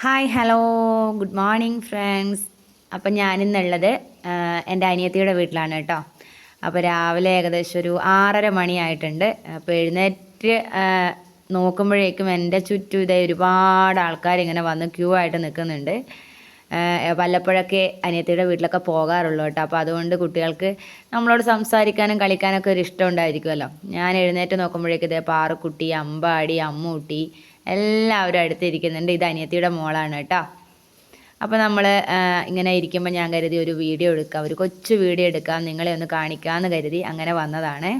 Hi hello good morning friends അപ്പം ഞാനിന്നുള്ളത് എന്റെ അനിയത്തിയുടെ വീട്ടിലാണ് കേട്ടോ. അപ്പോൾ രാവിലെ ഏകദേശം ഒരു ആറര മണിയായിട്ടുണ്ട്. അപ്പോൾ എഴുന്നേറ്റ് നോക്കുമ്പോഴേക്കും എന്റെ ചുറ്റും ഇതേ ഒരുപാട് ആൾക്കാർ ഇങ്ങനെ വന്ന് ക്യൂ ആയിട്ട് നിൽക്കുന്നുണ്ട്. വല്ലപ്പോഴൊക്കെ അനിയത്തിയുടെ വീട്ടിലൊക്കെ പോകാറുള്ളൂ കേട്ടോ. അപ്പോൾ അതുകൊണ്ട് കുട്ടികൾക്ക് നമ്മളോട് സംസാരിക്കാനും കളിക്കാനൊക്കെ ഒരു ഇഷ്ടം ഉണ്ടായിരിക്കുമല്ലോ. ഞാൻ എഴുന്നേറ്റ് നോക്കുമ്പോഴേക്കും ഇതേ പാറുക്കുട്ടി അമ്പാടി അമ്മൂട്ടി എല്ലാവരും അടുത്തിരിക്കുന്നുണ്ട്. ഇത് അനിയത്തിയുടെ മോളാണ് കേട്ടോ. അപ്പോൾ നമ്മൾ ഇങ്ങനെ ഇരിക്കുമ്പോൾ ഞാൻ കരുതി ഒരു വീഡിയോ എടുക്കാം. ഒരു കൊച്ചു വീഡിയോ എടുക്കാം. നിങ്ങളെ ഒന്ന് കാണിക്കാമെന്ന് കരുതി അങ്ങനെ വന്നതാണ്.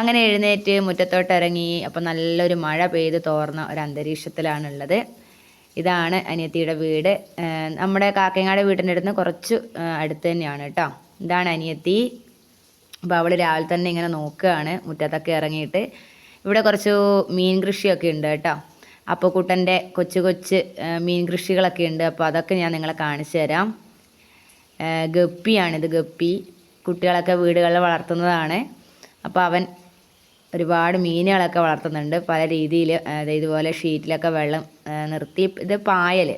അങ്ങനെ എഴുന്നേറ്റ് മുറ്റത്തോട്ട് ഇറങ്ങി അപ്പോൾ നല്ലൊരു മഴ പെയ്ത് തോർന്ന ഒരു അന്തരീക്ഷത്തിലാണുള്ളത്. ഇതാണ് അനിയത്തിയുടെ വീട്. നമ്മുടെ കാക്കയങ്ങാട് വീട്ടിന്റെ അടുത്ത് കുറച്ച് അടുത്ത് തന്നെയാണ് കേട്ടോ. ഇതാണ് അനിയത്തി. അപ്പോൾ അവൾ രാവിലെ തന്നെ ഇങ്ങനെ നോക്കുകയാണ്. മുറ്റത്തൊക്കെ ഇറങ്ങിയിട്ട് ഇവിടെ കുറച്ച് മീൻ കൃഷിയൊക്കെ ഉണ്ട് കേട്ടോ. അപ്പോൾ കുട്ടന്റെ കൊച്ചു കൊച്ച് മീൻ കൃഷികളൊക്കെ ഉണ്ട്. അപ്പോൾ അതൊക്കെ ഞാൻ നിങ്ങളെ കാണിച്ചു തരാം. ഗപ്പിയാണിത് ഗപ്പി. കുട്ടികളൊക്കെ വീടുകളിൽ വളർത്തുന്നതാണ്. അപ്പോൾ അവൻ ഒരുപാട് മീനുകളൊക്കെ വളർത്തുന്നുണ്ട്. പല രീതിയിൽ ഇതുപോലെ ഷീറ്റിലൊക്കെ വെള്ളം നിർത്തി. ഇത് പായൽ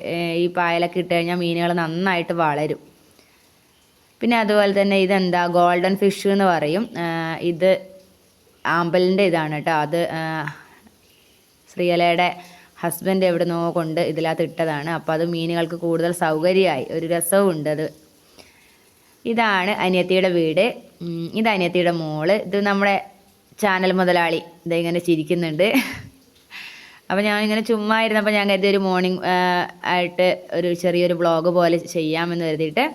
ഈ പായലൊക്കെ ഇട്ട് കഴിഞ്ഞാൽ മീനുകൾ നന്നായിട്ട് വളരും. പിന്നെ അതുപോലെ തന്നെ ഇതെന്താ? ഗോൾഡൻ ഫിഷ് എന്ന് പറയും. ഇത് ആമ്പലിന്റെ ഇതാണ് കേട്ടോ. അത് ശ്രീയലയുടെ ഹസ്ബൻഡ് എവിടെ എവിടുന്നോ കൊണ്ട് ഇതിനകത്ത് ഇട്ടതാണ്. അപ്പോൾ അത് മീനുകൾക്ക് കൂടുതൽ സൗകര്യമായി. ഒരു രസവും ഉണ്ട് അത്. ഇതാണ് അനിയത്തിയുടെ വീട്. ഇത് അനിയത്തിയുടെ മോൾ. ഇത് നമ്മുടെ ചാനൽ മുതലാളി. ഇതിങ്ങനെ ചിരിക്കുന്നുണ്ട്. അപ്പോൾ ഞാൻ ഇങ്ങനെ ചുമ്മാ ഇരുന്നപ്പോൾ ഞാൻ കരുതി ഒരു മോർണിംഗ് ആയിട്ട് ഒരു ചെറിയൊരു വ്ളോഗ് പോലെ ചെയ്യാമെന്ന് കരുതിയിട്ട്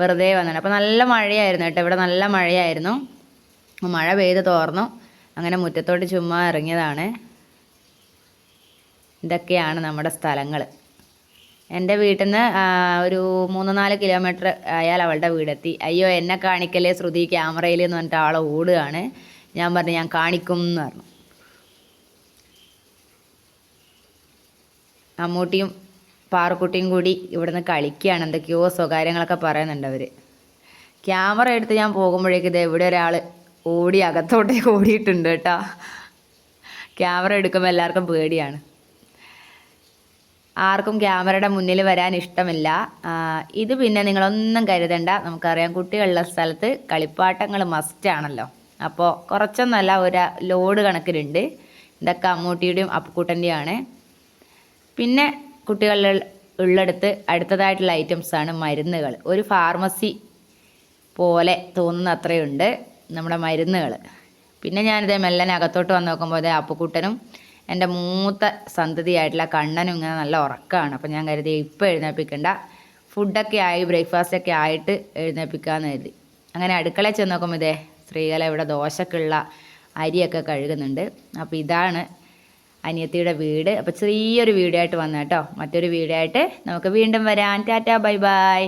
വെറുതെ വന്നിട്ട് അപ്പോൾ നല്ല മഴയായിരുന്നു കേട്ടോ. ഇവിടെ നല്ല മഴയായിരുന്നു. മഴ പെയ്ത് തോർന്നു. അങ്ങനെ മുറ്റത്തോട്ട് ചുമ്മാ ഇറങ്ങിയതാണ്. ഇതൊക്കെയാണ് നമ്മുടെ സ്ഥലങ്ങൾ എന്റെ വീട്ടിൽ നിന്ന് ഒരു മൂന്ന് നാല് കിലോമീറ്റർ ആയാൽ അവളുടെ വീടെത്തി. അയ്യോ എന്നെ കാണിക്കല്ലേ ശ്രുതി ക്യാമറയിൽ എന്ന് പറഞ്ഞിട്ട് ആളെ ഓടുകയാണ്. ഞാൻ പറഞ്ഞു ഞാൻ കാണിക്കും എന്ന് പറഞ്ഞു. അമ്മൂട്ടിയും പാറക്കുട്ടിയും കൂടി ഇവിടുന്ന് കളിക്കുകയാണ്. എന്തൊക്കെയോ സ്വകാര്യങ്ങളൊക്കെ പറയുന്നുണ്ട് അവർ ക്യാമറ എടുത്ത് ഞാൻ പോകുമ്പോഴേക്ക് ഇത് എവിടെ ഒരാൾ ഓടി അകത്തോട്ടേക്ക് ഓടിയിട്ടുണ്ട് കേട്ടോ. ക്യാമറ എടുക്കുമ്പോൾ എല്ലാവർക്കും പേടിയാണ്. ആർക്കും ക്യാമറയുടെ മുന്നിൽ വരാൻ ഇഷ്ടമില്ല. ഇത് പിന്നെ നിങ്ങളൊന്നും കരുതണ്ട. നമുക്കറിയാം കുട്ടികളുടെ സ്ഥലത്ത് കളിപ്പാട്ടങ്ങൾ മസ്റ്റാണല്ലോ അപ്പോൾ കുറച്ചൊന്നല്ല ഒരു ലോഡ് കണക്കിലുണ്ട്. ഇതൊക്കെ അമ്മൂട്ടിയുടെയും അപ്പുക്കുട്ടന്റെയാണ് പിന്നെ കുട്ടികളിൽ ഉള്ളെടുത്ത് അടുത്തതായിട്ടുള്ള ഐറ്റംസാണ് മരുന്നുകൾ. ഒരു ഫാർമസി പോലെ തോന്നുന്ന അത്രയുണ്ട് നമ്മുടെ മരുന്നുകൾ പിന്നെ ഞാനിതേ മെല്ലനെ അകത്തോട്ട് വന്ന് നോക്കുമ്പോൾ ഇതേ അപ്പുക്കുട്ടനും എന്റെ മൂത്ത സന്തതിയായിട്ടുള്ള കണ്ണനും ഇങ്ങനെ നല്ല ഉറക്കമാണ് അപ്പോൾ ഞാൻ കരുതി ഇപ്പോൾ എഴുന്നേൽപ്പിക്കണ്ട. ഫുഡൊക്കെ ആയി ബ്രേക്ക്ഫാസ്റ്റ് ഒക്കെ ആയിട്ട് എഴുന്നേൽപ്പിക്കാമെന്ന് കരുതി. അങ്ങനെ അടുക്കളയിൽ ചെന്ന് നോക്കുമ്പോൾ ഇതേ സ്ത്രീകളെ ഇവിടെ ദോശക്കുള്ള അരിയൊക്കെ കഴുകുന്നുണ്ട്. അപ്പോൾ ഇതാണ് അനിയത്തിയുടെ വീട്. അപ്പോൾ ചെറിയൊരു വീഡിയോ ആയിട്ട് വന്നു കേട്ടോ മറ്റൊരു വീഡിയോ ആയിട്ട് നമുക്ക് വീണ്ടും വരാം. Tata bye bye.